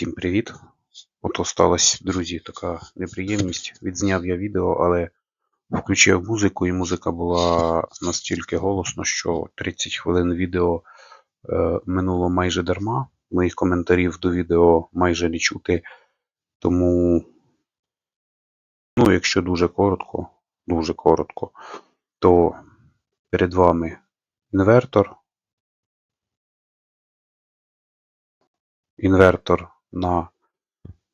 Всім привіт! От осталась, друзі, така неприємність. Відзняв я відео, але включив музику, і музика була настільки голосно, що 30 хвилин відео е, минуло майже дарма. Моїх коментарів до відео майже не чути. Тому, ну, якщо дуже коротко, дуже коротко, то перед вами інвертор. Інвертор на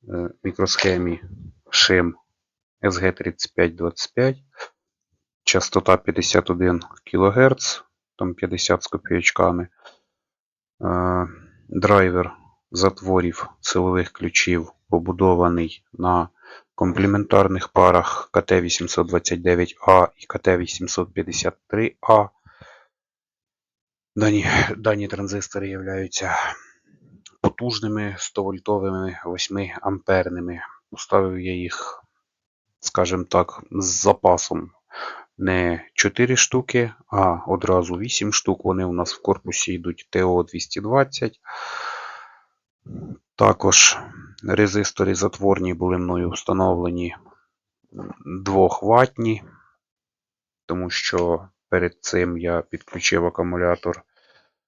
е, мікросхемі SHIM SG3525, частота 51 кГц, там 50 з копійочками. Е, Драйвер затворів силових ключів побудований на комплементарних парах КТ-829А і КТ-853А. Дані, дані транзистори являються потужними 100-вольтовими 8 амперними. Поставив я їх, скажімо так, з запасом не 4 штуки, а одразу 8 штук. Вони у нас в корпусі йдуть ТО-220. Також резистори затворні були мною встановлені 2 ватні, тому що перед цим я підключив акумулятор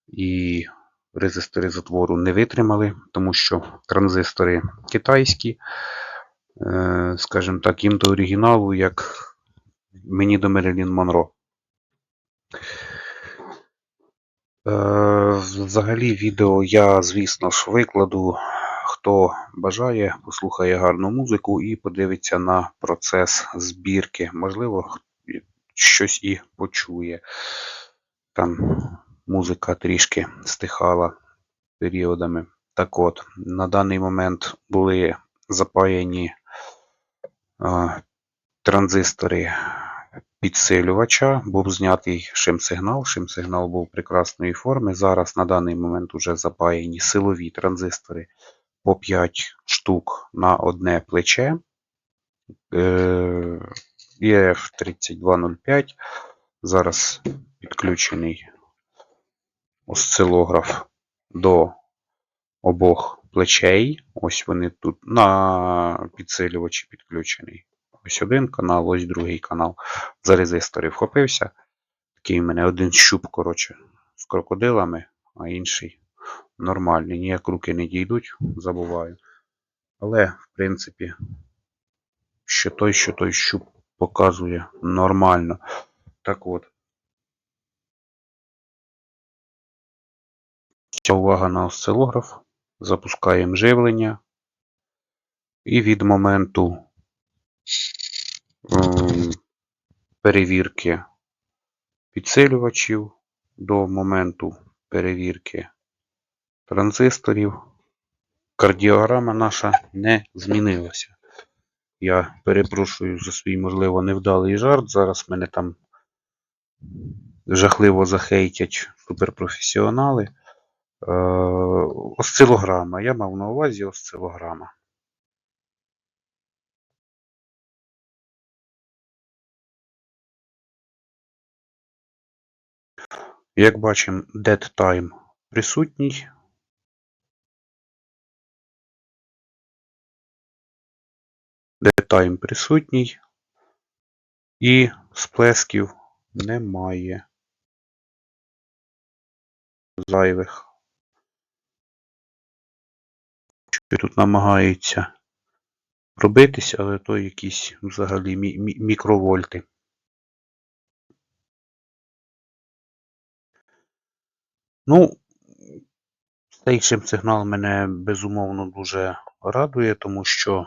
і резистори затвору не витримали, тому що транзистори китайські, е, скажімо так, їм до оригіналу, як мені до Мерлін Монро. Е, Взагалі, відео я, звісно ж, викладу. Хто бажає, послухає гарну музику і подивиться на процес збірки. Можливо, щось і почує. Там музика трішки стихала періодами. Так от, на даний момент були запаяні е, транзистори підсилювача, був знятий шим-сигнал. Шим-сигнал був прекрасної форми. Зараз на даний момент вже запаяні силові транзистори по 5 штук на одне плече. EF3205. Зараз підключений осцилограф до обох плечей. Ось вони тут на підсилювачі підключений. Ось один канал, ось другий канал. За резистори вхопився. Такий в мене один щуп, коротше, з крокодилами, а інший нормальний. Ніяк руки не дійдуть, забуваю. Але, в принципі, що той, що той щуп показує нормально. Так от. Вся увага на осцилограф. Запускаємо живлення. І від моменту ем, перевірки підсилювачів до моменту перевірки транзисторів кардіограма наша не змінилася. Я перепрошую за свій, можливо, невдалий жарт. Зараз мене там жахливо захейтять суперпрофесіонали. Е, осцилограма. Я мав на увазі осцилограма. Як бачимо, dead time присутній. Time присутній. І сплесків немає. Зайвих. Що тут намагається пробитися, але то якісь взагалі мі мі мікровольти. Ну, цей сигнал мене безумовно дуже радує, тому що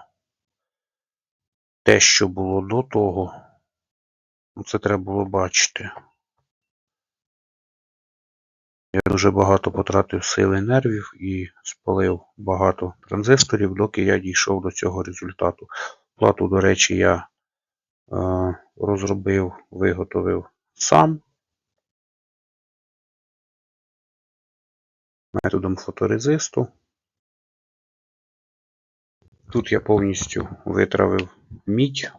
те, що було до того, ну, це треба було бачити. Я дуже багато потратив сили нервів і спалив багато транзисторів, доки я дійшов до цього результату. Плату, до речі, я е, розробив, виготовив сам методом фоторезисту. Тут я повністю витравив мідь,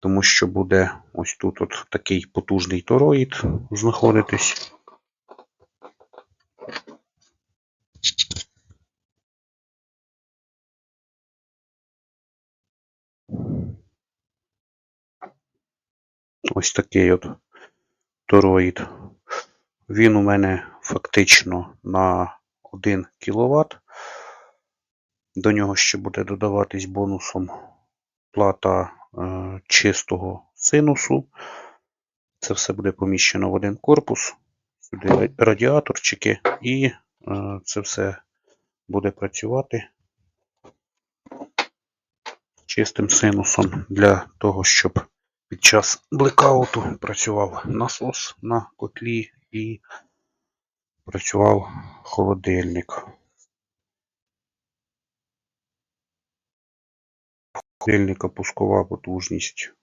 тому що буде ось тут от такий потужний тороїд знаходитись. Ось такий от тороїд. Він у мене фактично на 1 кВт. До нього ще буде додаватись бонусом плата е, чистого синусу. Це все буде поміщено в один корпус. Сюди радіаторчики, і е, це все буде працювати чистим синусом для того, щоб під час блекауту працював насос на котлі і працював холодильник. Холодильника пускова потужність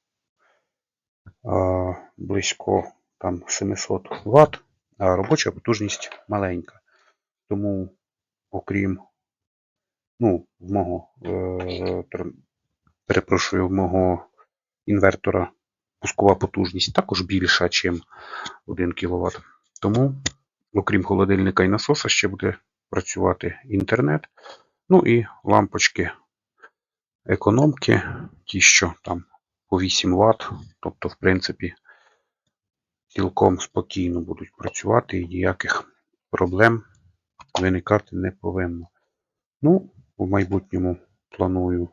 близько там 700 Вт, а робоча потужність маленька. Тому, окрім ну, в мого, е, перепрошую, в мого інвертора пускова потужність також більша, ніж 1 кВт. Тому, окрім холодильника і насоса, ще буде працювати інтернет. Ну і лампочки економки, ті, що там по 8 Вт, тобто, в принципі, цілком спокійно будуть працювати і ніяких проблем виникати не повинно. Ну, в майбутньому планую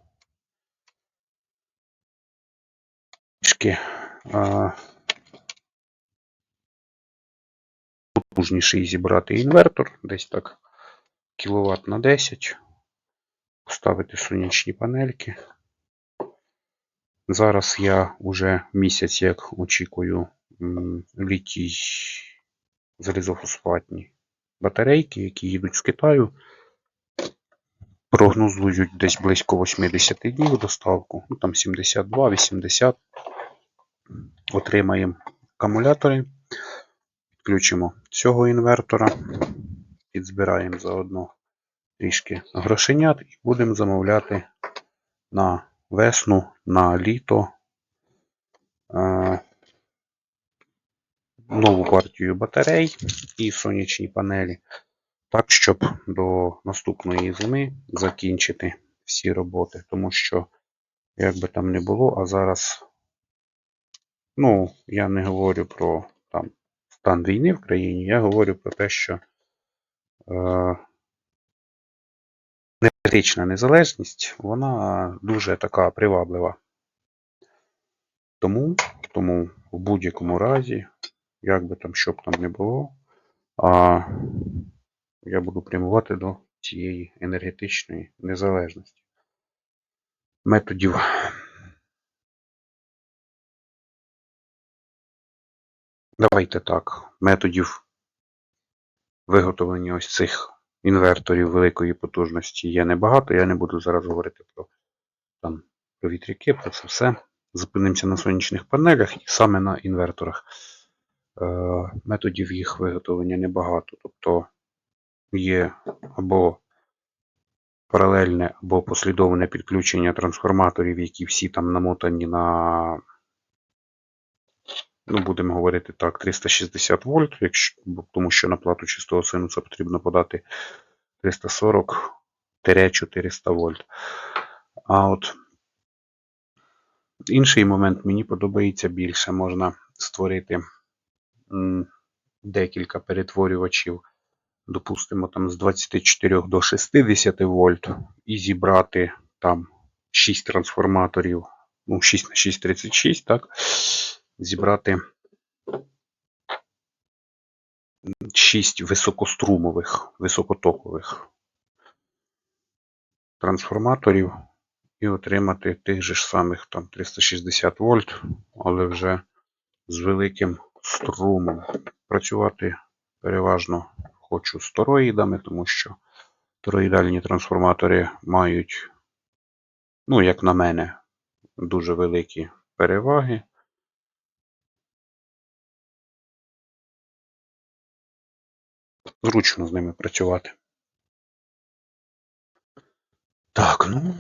трішки потужніший зібрати інвертор, десь так кіловат на 10, поставити сонячні панельки. Зараз я вже місяць як очікую літій залізофосфатні батарейки, які їдуть з Китаю. Прогнозують десь близько 80 днів доставку, ну там 72-80. Отримаємо акумулятори, підключимо цього інвертора, підзбираємо заодно трішки грошенят і будемо замовляти на весну, на літо е, нову партію батарей і сонячні панелі. Так, щоб до наступної зими закінчити всі роботи. Тому що, як би там не було, а зараз, ну, я не говорю про там, стан війни в країні, я говорю про те, що е, енергетична незалежність, вона дуже така приваблива. Тому, тому в будь-якому разі, як би там, що б там не було, а я буду прямувати до цієї енергетичної незалежності. Методів Давайте так. Методів виготовлення ось цих інверторів великої потужності є небагато. Я не буду зараз говорити про, там, про вітряки, про це все. Зупинимося на сонячних панелях і саме на інверторах. Е, методів їх виготовлення небагато. Тобто є або паралельне, або послідовне підключення трансформаторів, які всі там намотані на, ну, будемо говорити так, 360 вольт, якщо, тому що на плату чистого синуса потрібно подати 340-400 вольт. А от інший момент мені подобається більше. Можна створити декілька перетворювачів, допустимо, там з 24 до 60 вольт, і зібрати там 6 трансформаторів, ну, 6 на 6 36, так, зібрати 6 високострумових, високотокових трансформаторів і отримати тих же ж самих там 360 вольт, але вже з великим струмом. Працювати переважно хочу з тороїдами, тому що тороїдальні трансформатори мають, ну, як на мене, дуже великі переваги. Зручно з ними працювати. Так, ну.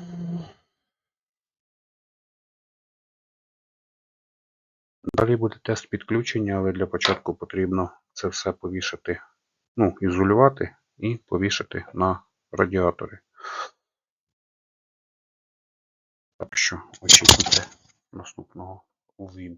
Далі буде тест підключення, але для початку потрібно це все повішати, ну, ізолювати і повішати на радіатори. Так що очікуйте наступного увімкнення.